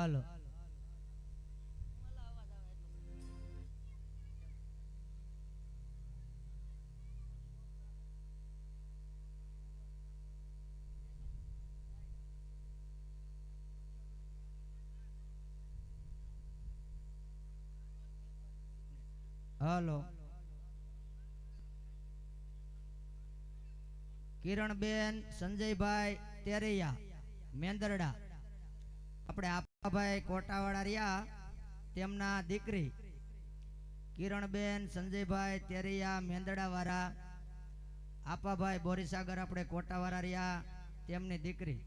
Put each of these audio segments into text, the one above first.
હાલો. હાલો. કિરણબેન સંજયભાઈ તેરૈયા મેંદરડા. આપણે આપાભાઈ કોટાવાળા રહ્યા તેમના દીકરી કિરણબેન, સંજયભાઈ, તેરૈયા, મેંદડાવાળા, આપાભાઈ બોરીસાગર આપણે કોટાવાળા રહ્યા તેમની દીકરી.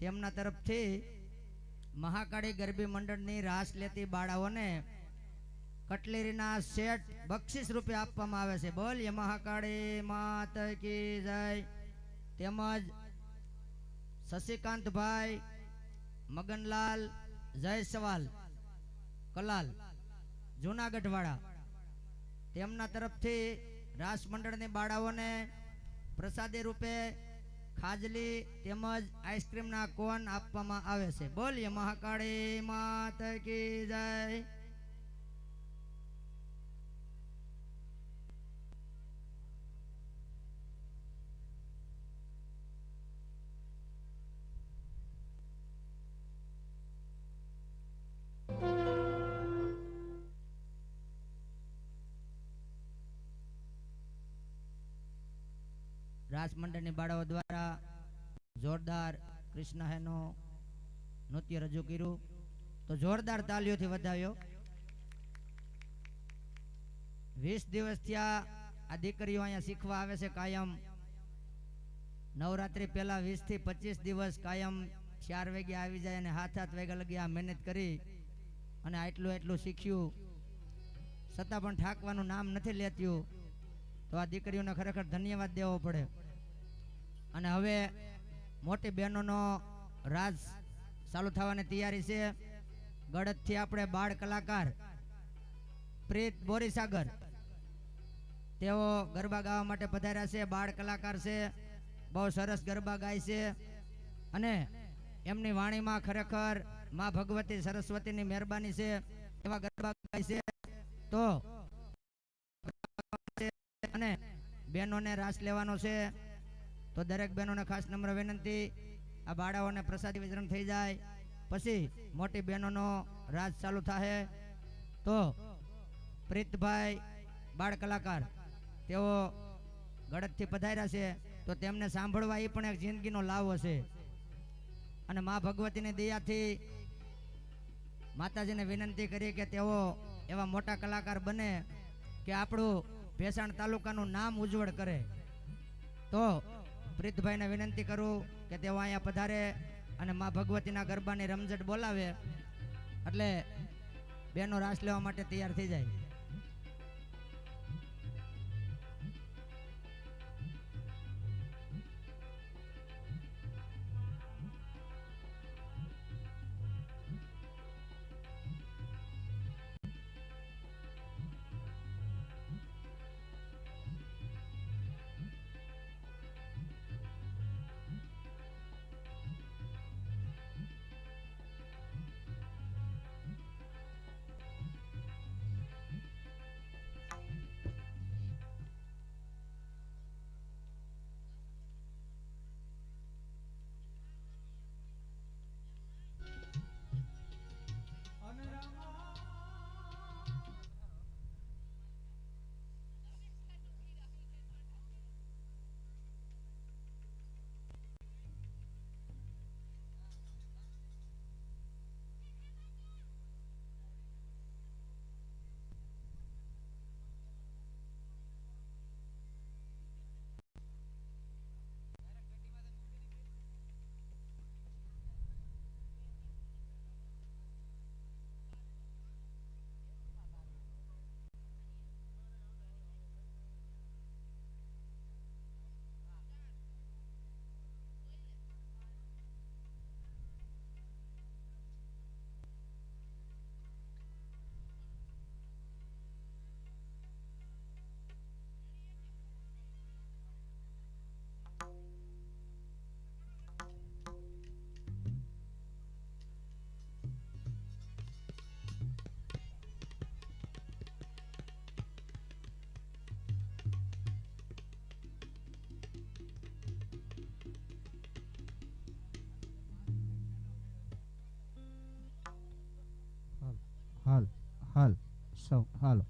તેમના તરફથી મહાકાળી ગરબી મંડળની રાસ લેતી બાળાઓને કટલેરીના સેટ બક્ષિસ રૂપે આપવામાં આવે છે. બોલીએ, મહાકાળી માત કી જય. તેમજ શશિકાંતભાઈ મગનલાલ, જયસવાલ, કલાલ, જુનાગઢવાળા. તેમના તરફથી રાસ મંડળની બાળાઓને પ્રસાદી રૂપે ખાજલી તેમજ આઈસ્ક્રીમના કોન આપવામાં આવે છે. બોલીએ, મહાકાળી માત કી જય. રાસ મંડળની બાળાઓ દ્વારા જોરદાર કૃષ્ણ હેનો નૃત્ય રજૂ કર્યું. તો જોરદાર તાલીઓથી વધાવ્યો. વીસ દિવસ આ દીકરીઓ અહીંયા શીખવા આવે છે કાયમ. નવરાત્રી પહેલા વીસથી પચીસ દિવસ કાયમ ચાર વાગે આવી જાય અને હાથ હાથ વાગ્યા લગી આ મહેનત કરી અને આટલું એટલું શીખ્યું. છતાં પણ ઠાકવાનું નામ નથી લેતું. તો આ દીકરીઓને ખરેખર ધન્યવાદ દેવો પડે. અને હવે મોટી બહેનોનો રાજ ચાલુ થવાની તૈયારી છે. ગળતથી આપણે બાળ કલાકાર પ્રીત બોરીસાગર. તેઓ ગરબા ગાવા માટે પધાર્યા છે, બાળ કલાકાર છે, બહુ સરસ ગરબા ગાય છે. અને એમની વાણીમાં ખરેખરમાં ભગવતી સરસ્વતીની મહેરબાની છે, એવા ગરબા ગાય છે. તો અને બહેનોને રાસ લેવાનો છે. તો દરેક બહેનોને ખાસ નમ્ર વિનંતી. આ બાળાઓને પ્રસાદી વિતરણ થઈ જાય. પછી મોટી બહેનોનો રાજ ચાલુ થાય તો પ્રીતભાઈ બાળ કલાકાર, તેઓ ગળતથી પધાર્યા છે. તો તેમને સાંભળવા એ પણ એક જિંદગીનો લાભ હશે અને મા ભગવતીની દયાથી માતાજીને વિનંતી કરી કે તેઓ એવા મોટા કલાકાર બને કે આપણું ભેસાણ તાલુકાનું નામ ઉજ્જવળ કરે. તો પ્રીતભાઈને વિનંતી કરું કે તેઓ અહીંયા પધારે અને મા ભગવતીના ગરબાની રમઝટ બોલાવે. એટલે બેનો રાસ લેવા માટે તૈયાર થઈ જાય. હાલ સૌ હાલો.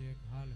હાલ એક હાલ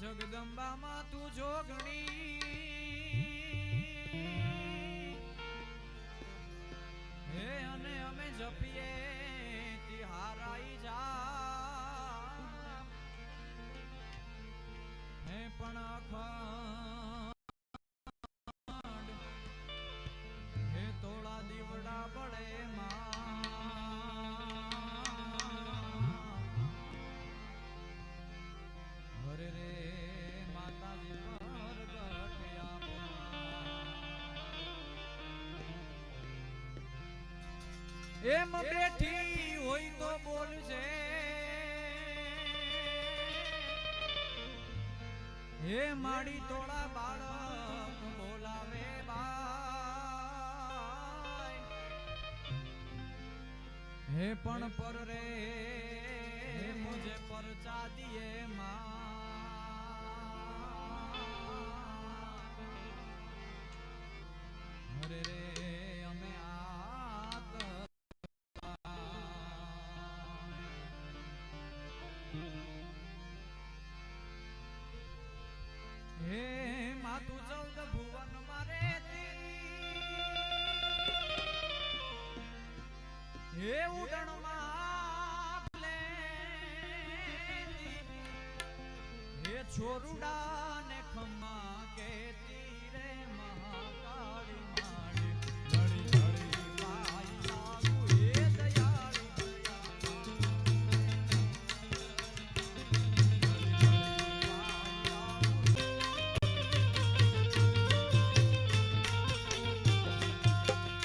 હે જગદંબામાં તું જોગણી. હે અને અમે જપીએ તિહારાઈ જા. હે પણ અખંડ એમ બેઠી હોય તો બોલજે. હે માડી ટોળા બાળક, બોલાવે બાય. હે પણ પર રે મુજે પરચા દિયે માં હરે રે. છોરુડા